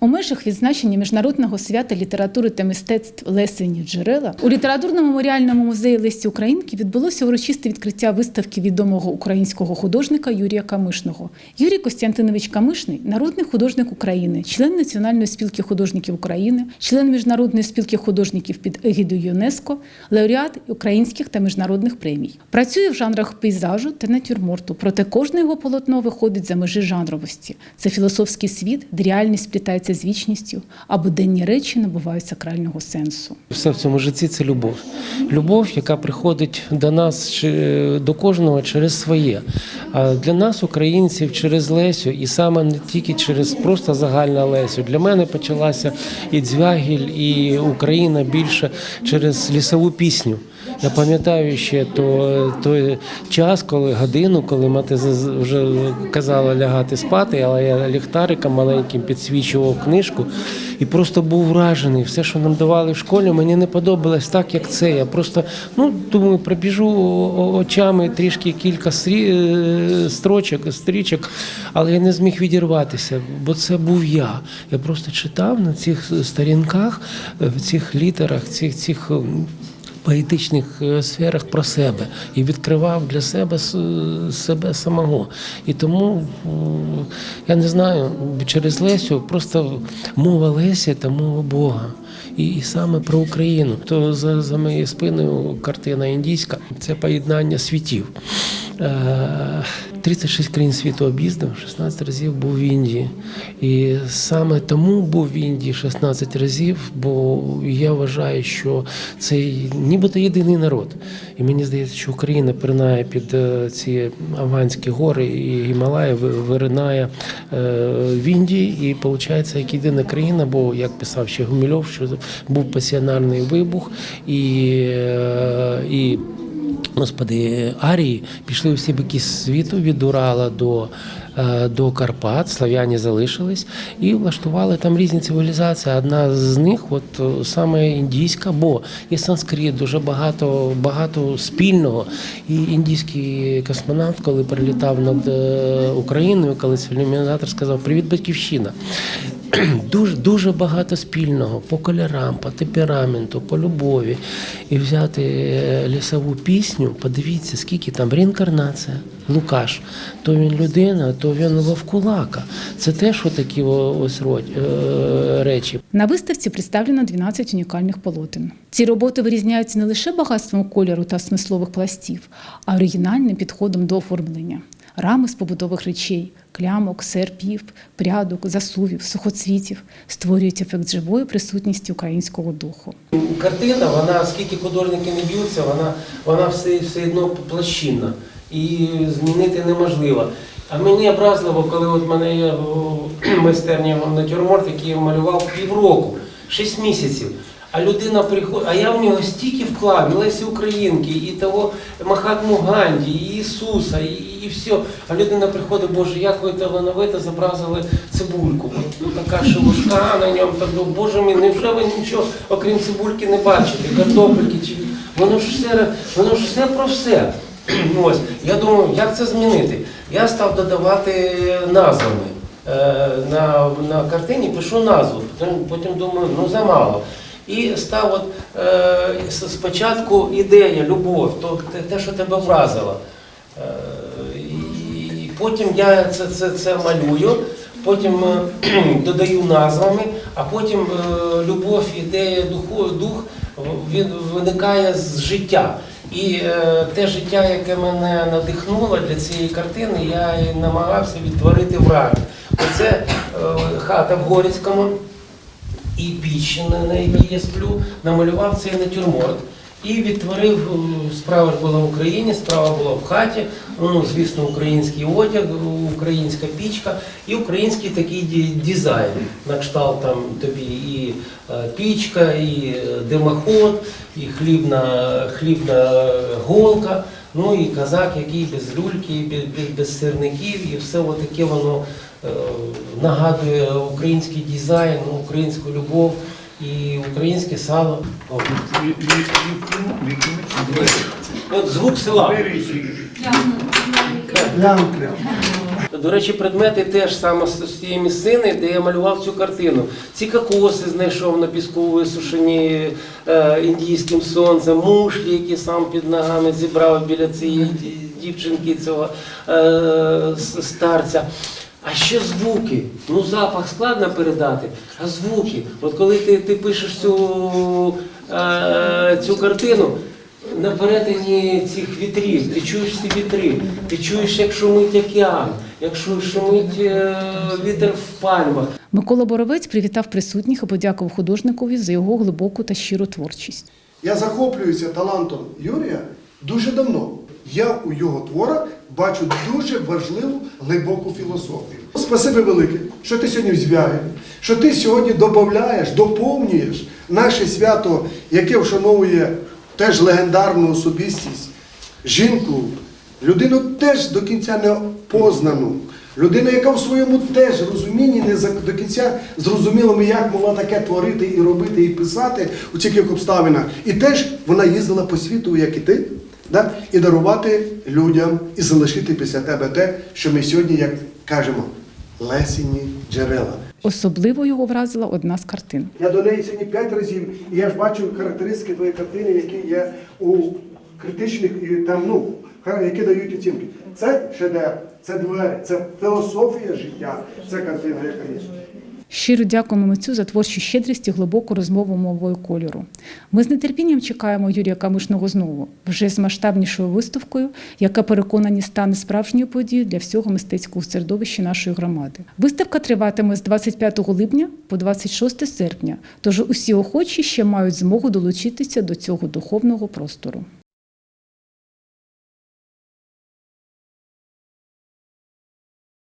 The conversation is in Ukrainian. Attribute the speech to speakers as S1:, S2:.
S1: У межах відзначення міжнародного свята літератури та мистецтв Лесені джерела у літературно-меморіальному музеї Лесі Українки відбулося урочисте відкриття виставки відомого українського художника Юрія Камишного. Юрій Костянтинович Камишний народний художник України, член Національної спілки художників України, член міжнародної спілки художників під егідою ЮНЕСКО, лауреат українських та міжнародних премій. Працює в жанрах пейзажу та натюрморту, проте кожне його полотно виходить за межі жанровості. Це філософський світ, де реальність сплітається з вічністю, а буденні речі набувають сакрального сенсу.
S2: Все в цьому житті це любов. Любов, яка приходить до нас чи- до кожного через своє. А для нас, українців, через Лесю, і саме не тільки через просто загальна Лесю. Для мене почалася і Дзвягіль, і Україна більше через лісову пісню. Я пам'ятаю ще то, той час, коли годину, коли мати вже казала лягати спати, але я ліхтариком маленьким підсвічував книжку і просто був вражений. Все, що нам давали в школі, мені не подобалось так, як це. Я просто ну думаю, пробіжу очами трішки кілька е, строчок, стрічок, але я не зміг відірватися, бо це був я. Я просто читав на цих сторінках, в цих літерах, цих цих. Поетичних е, сферах про себе і відкривав для себе себе самого. І тому я не знаю, через Лесю просто мова Лесі та мова Бога. І, і саме про Україну. То за, за моєю спиною картина індійська це поєднання світів. Е, 36 країн світу об'їздив, 16 разів був в Індії. І саме тому був в Індії 16 разів, бо я вважаю, що це нібито єдиний народ. І мені здається, що Україна пирнає під е, ці Аванські гори і Гімалаї, виринає е, в Індії, і виходить як єдина країна, бо як писав ще Гумільов, що був пасіонарний вибух і, е, і Господи, арії пішли всі боки світу від Урала до, е, до Карпат, слав'яні залишились і влаштували там різні цивілізації. Одна з них, от е, саме індійська, бо є санскрит, дуже багато, багато спільного. І індійський космонавт, коли прилітав над е, Україною, колись ілюмінатор сказав Привіт, батьківщина. Дуже дуже багато спільного по кольорам, по темпераменту, по любові. І взяти е, лісову пісню, подивіться, скільки там реінкарнація, Лукаш. То він людина, то він вовкулака. Це теж такі ось е, речі.
S1: На виставці представлено 12 унікальних полотен. Ці роботи вирізняються не лише багатством кольору та смислових пластів, а оригінальним підходом до оформлення. Рами з побутових речей, клямок, серпів, прядок, засувів, сухоцвітів створюють ефект живої присутності українського духу.
S2: Картина, вона скільки художники не б'ються, вона, вона все, все одно площинна. І змінити неможливо. А мені образливо, коли от мене є майстерні натюрморт, який я малював півроку, 6 місяців. А людина приходить, а я в нього стільки вклав, і Лесі Українки, і того Махатму Ганді, і Ісуса, і, і все. А людина приходить, Боже, як ви талановито зобразили цибульку. Ну, така шелушка на ньому, так, думаю, Боже мій, невже ви нічого, окрім цибульки, не бачите, картопельки чи воно ж все, воно ж все про все. Ось, я думаю, як це змінити? Я став додавати назвами. Е, На, на картині пишу назву, потім, потім думаю, ну замало. І став от е, спочатку ідея, любов, то те, що тебе вразило. Потім я це, це, це малюю, потім е, додаю назвами, а потім е, любов, ідея, духу, дух він виникає з життя. І е, те життя, яке мене надихнуло для цієї картини, я і намагався відтворити в рамі. Оце хата в Горицькому і піч, на на якій я сплю, намалював цей натюрморт. І відтворив, е, справа ж була в Україні, справа була в хаті, ну, звісно, український одяг, українська пічка і український такий дизайн. На кшталт там тобі і е, пічка, і е, димоход, і хлібна, хлібна голка, ну і казак, який без люльки, без, сирників, і все отаке воно нагадує український дизайн, українську любов і українське сало. О, От звук села. До речі, предмети теж саме з тієї місцини, де я малював цю картину. Ці кокоси знайшов на піску висушені е, індійським сонцем, мушлі, які сам під ногами зібрав біля цієї дівчинки, цього е, старця. А ще звуки. Ну, запах складно передати, а звуки. От коли ти, ти пишеш цю, е, цю картину, на перетині цих вітрів, ти чуєш ці вітри, ти чуєш, як шумить океан, як шумить е, вітер в пальмах.
S1: Микола Боровець привітав присутніх і подякував художникові за його глибоку та щиру творчість.
S3: Я захоплююся талантом Юрія дуже давно. Я у його творах бачу дуже важливу глибоку філософію. Спасибі велике, що ти сьогодні в що ти сьогодні додаєш, доповнюєш наше свято, яке вшановує теж легендарну особистість, жінку, людину теж до кінця не познану. Людина, яка в своєму теж розумінні не за- до кінця зрозуміла, як могла таке творити і робити, і писати у таких обставинах. І теж вона їздила по світу, як і ти, да? і дарувати людям, і залишити після тебе те, що ми сьогодні, як кажемо, лесені джерела.
S1: Особливо його вразила одна з картин.
S3: Я до неї сьогодні п'ять разів, і я ж бачу характеристики твоєї картини, які є у критичних і там, ну, які дають оцінки. Це шедевр, це двері, це філософія життя, це картина, яка є.
S1: Щиро дякуємо митцю за творчу щедрість і глибоку розмову мовою кольору. Ми з нетерпінням чекаємо Юрія Камишного знову, вже з масштабнішою виставкою, яка переконані стане справжньою подією для всього мистецького середовища нашої громади. Виставка триватиме з 25 липня по 26 серпня, тож усі охочі ще мають змогу долучитися до цього духовного простору.